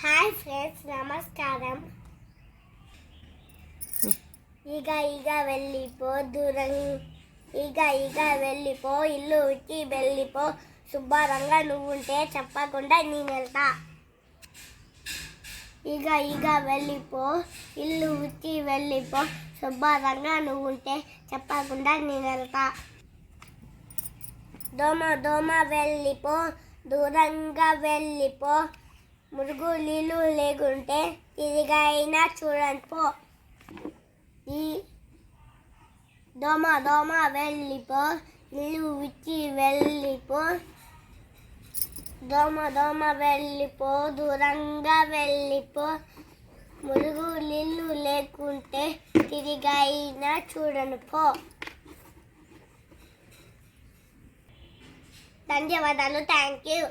Hi friends నమస్కారం. ఇక ఇక వెళ్ళిపో దూరం. ఇక ఇక వెళ్ళిపో ఇల్లు ఉచ్చి వెళ్ళిపో. శుభ్రంగా నువ్వుంటే చెప్పకుండా నేను వెళ్తా. ఇక ఇక వెళ్ళిపో ఇల్లు ఉచ్చి వెళ్ళిపో. శుభ్రంగా నువ్వుంటే చెప్పకుండా నేను వెళ్తా. దోమ దోమ వెళ్ళిపో దూరంగా వెళ్ళిపో. మురుగు నీళ్ళు లేకుంటే తిరిగైనా చూడండి పో. ఈ దోమ దోమ వెళ్ళిపో నీళ్ళు విచ్చి వెళ్ళిపో దోమ దోమ వెళ్ళిపో దూరంగా వెళ్ళిపో మురుగు నీళ్ళు లేకుంటే తిరిగైనా చూడను పో. ధన్యవాదాలు థ్యాంక్ యూ